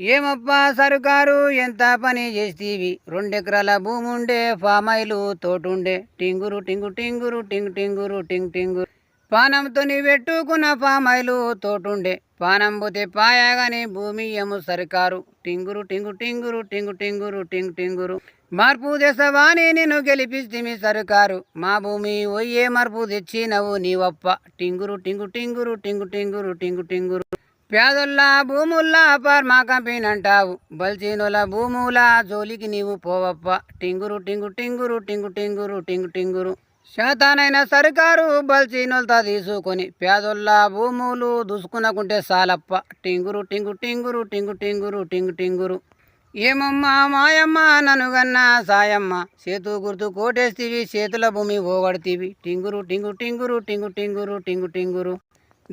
ఏమప్పా సరుకారు? ఎంత పని చేస్తీవి? రెండెకరాల భూమి ఉండే ఫామాయిలు తోటుండే. టింగురు టింగు టింగురు టింగు టింగురు టింగ్ టింగు. పానంతో పెట్టుకున్న ఫామాయిలు తోటుండే. పానం పోతే పాయాగాని భూమి ఏమో సరికారు. టింగురు టింగు టింగురు టింగు టింగురు టింగ్ టింగురు. మార్పు తెస్తవాని నేను గెలిపిస్తిమి సరుకారు. మా భూమి ఒయ్యే మార్పు తెచ్చినవు నీవప్ప. టింగురు టింగు టింగురు టింగు టింగురు టింగు టింగురు. పేదొల్లా భూముల్లా పర్మ కంపినంటావు అంటావు బల్చీనుల భూముల జోలికి నీవు పోవప్ప. టింగురు టింగు టింగురు టింగు టింగురు టింగు టింగురు. శాతానైన సర్కారు బల్చీనులతో తీసుకొని పేదొల్లా భూములు దూసుకునకుంటే సాలప్ప. టింగురు టింగు టింగురు టింగు టింగురు టింగు టింగురు. ఏమమ్మా మాయమ్మ ననుగన్న సాయమ్మ. చేతు గుర్తు కోటేస్తీవి చేతుల భూమి ఓగడతీవి. టింగురు టింగు టింగురు టింగు టింగురు టింగు టింగురు.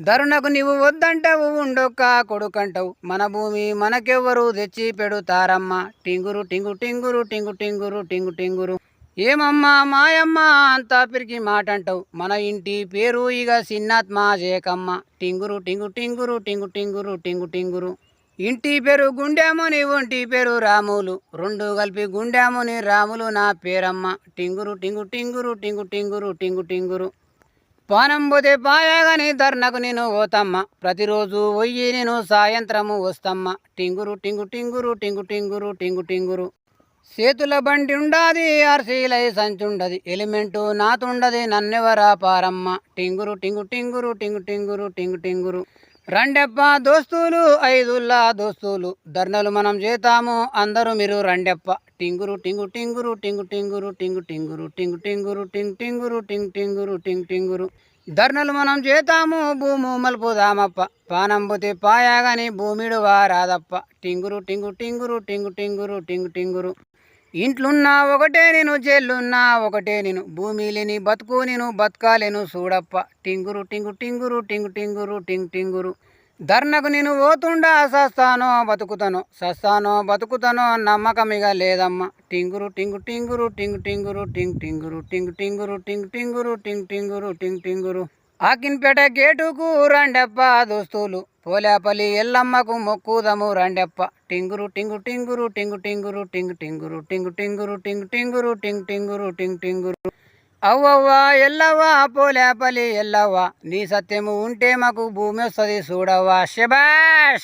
ధరుణకు నీవు వద్దంటావు ఉండొక్క కొడుకంటావు. మన భూమి మనకెవ్వరు తెచ్చి పెడుతారమ్మా. టింగురు టింగు టింగురు టింగు టింగురు టింగు టింగురు. ఏమమ్మా మాయమ్మ అంతా పిరికి మాట అంటావు మన ఇంటి పేరు ఇక సిన్నాత్మ జేకమ్మ టింగురు టింగు టింగురు టింగు టింగురు టింగు టింగురు. ఇంటి పేరు గుండెముని ఒంటి పేరు రాములు. రెండు కలిపి గుండెముని రాములు నా పేరమ్మ. టింగురు టింగు టింగురు టింగు టింగురు టింగు టింగురు. పానం పోతే పాయాగాని ధర్నకు నేను ఓతమ్మ. ప్రతిరోజు పోయి నేను సాయంత్రము వస్తమ్మ. టింగురు టింగు టింగురు టింగు టింగురు టింగు టింగురు. చేతుల బండి ఉండాది ఆర్సీలై సంచుండది. ఎలిమెంటు నాతుండది నన్నెవరా పారమ్మ. టింగురు టింగు టింగురు టింగు టింగురు టింగు టింగురు. రండెప్ప దోస్తులు ఐదుల్లా దోస్తులు. ధర్నలు మనం చేతాము అందరూ మీరు రండెప్ప టింగురు టింగు టింగురు టింగు టింగురు టింగు టింగురు టింగు టింగురు టింగ్ టింగురు టింగ్ టింగురు టింగ్ టింగురు. ధర్నలు మనం చేతాము భూము మలుపుదామప్ప. పానం పోతే భూమిడు వారాదప్ప. టింగురు టింగు టింగురు టింగు టింగురు టింగు టింగురు. ఇంట్లున్నా ఒకటే నేను జైలున్నా ఒకటే నేను. భూమి లేని బతుకు నేను బతకాలేను చూడప్ప టింగురు టింగు టింగురు టింగు టింగురు టింగ్ టింగురు. ధర్నకు నేను పోతుండా సస్తానో బతుకుతానో. సస్తానో బతుకుతానో నమ్మకమిగా లేదమ్మ. టింగురు టింగు టింగురు టింగు టింగురు టింగ్ టింగురు టింగు టింగురు టింగ్ టింగురు టింగ్ టింగురు టింగ్ టింగురు. ఆకిన్పేట గేటుకు రండప్ప దోస్తులు. పోలేపల్లి ఎల్లమ్మకు మొక్కుదము రండప్ప టింగురు టింగు టింగురు టింగు టింగురు టింగు టింగురు టింగు టింగురు టింగు టింగురు టింగ్ టింగురు టింగ్ టింగురు అవ్వవ్వా ఎల్లవ్వా పోలేపల్లి ఎల్లవ్వా నీ సత్యము ఉంటే మాకు భూమి వస్తుంది చూడవ్వా శబాష్